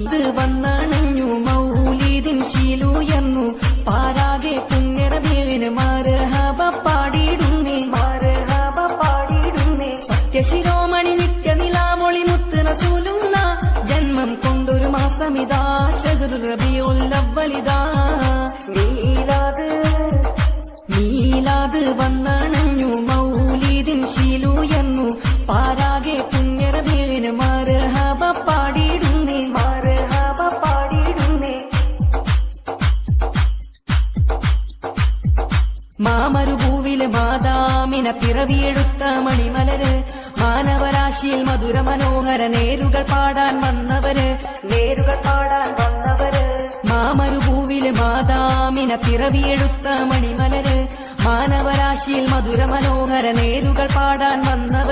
ഇത് വന്നണഞ്ഞു മൗലീദിൻ ശീലുയർന്നു പാരാകെ പുണ്യറ വീഴിന് മാരഹബ പാടിയിടുന്നേ. മാരഹബ പാടിയിടുന്നേ. സത്യശിരോമണി നിത്യനിലാമൊളി മുത്ത് റസൂലുന്ന ജന്മം കൊണ്ടൊരു മാസമിതാ ശഹുർ റബിയുല്ലവലിതാ നീലാത് നീലാത് വന്നണഞ്ഞു മാമരുഭൂവിൽ മാതാമിന പിറവിയെടുത്ത മണിമലര് മാനവരാശിയിൽ മധുര മനോഹര നേരുകൾ പാടാൻ വന്നവര്. നേരുകൾ പാടാൻ വന്നവര്. മാമരുഭൂവിലെ മാതാമിന പിറവിയെടുത്ത മണിമലര് മാനവരാശിയിൽ മധുര മനോഹര നേരുകൾ പാടാൻ വന്നവര്.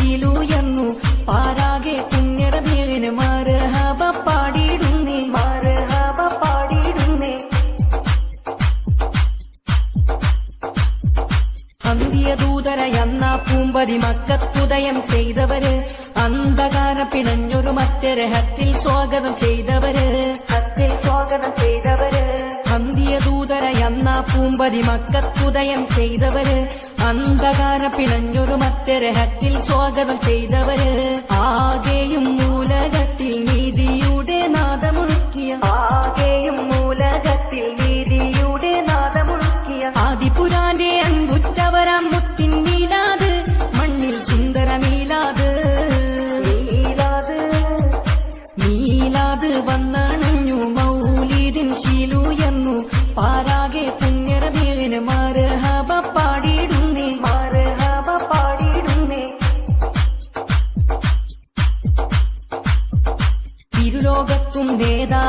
മൗലീദിൻ ശീലുയർന്നു പാരാകെ പുണ്യറ വീഴിന് മാരഹബ പാടിയിടുന്നേ. മാരഹബ പാടിയിടുന്നേ അന്ത്യദൂതരയന്ന പൂമ്പതി മക്കത്തുദയം ചെയ്തവര്. അന്ധകാര പിണഞ്ഞൊരു മറ്റരഹത്തിൽ സ്വാഗതം ചെയ്തവര്. ഹത്തിൽ സ്വാഗതം ചെയ്തവര്. അന്ത്യദൂതരയന്ന പൂമ്പതി മക്കത്തുദയം ചെയ്തവര്. അന്ധകാര പിണഞ്ഞൊരു മത്തരഹത്തിൽ സ്വാഗതം ചെയ്തവര്. ആകെയും മൂലകത്തിൽ നീതിയുടെ നാദമുഴുക്കിയ ആകെയും മൂലകത്തിൽ നീതിയുടെ നാദമുഴുക്കിയ ആദിപുരാന്റെ അൻപുറ്റവരാം മുത്തിൻ മീലാത് മണ്ണിൽ സുന്ദരമീലാത് മീലാത് മീലാത് വന്നണഞ്ഞു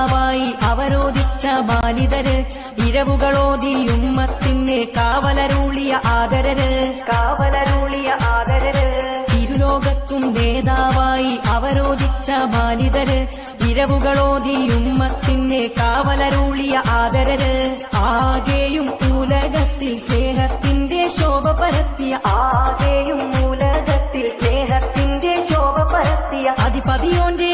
നേതാവായി അവരോധിച്ച ബാലിതര് ഇരവുകളോതി ഉമ്മത്തിന്റെ കാവലരൂളിയ ആദരര്. കാവലരൂളിയ ആദരര്. ഇരുലോകത്തും നേതാവായി അവരോധിച്ച ബാലിതര് ഇരവുകളോതി ഉമ്മത്തിന്റെ കാവലരൂളിയ ആദരര്. ആകെയും ഉലകത്തിൽ സ്നേഹത്തിന്റെ ശോഭ പരത്തിയ ആകെയും ഉലകത്തിൽ സ്നേഹത്തിന്റെ ശോഭ പരത്തിയ അധിപതിയോന്റെ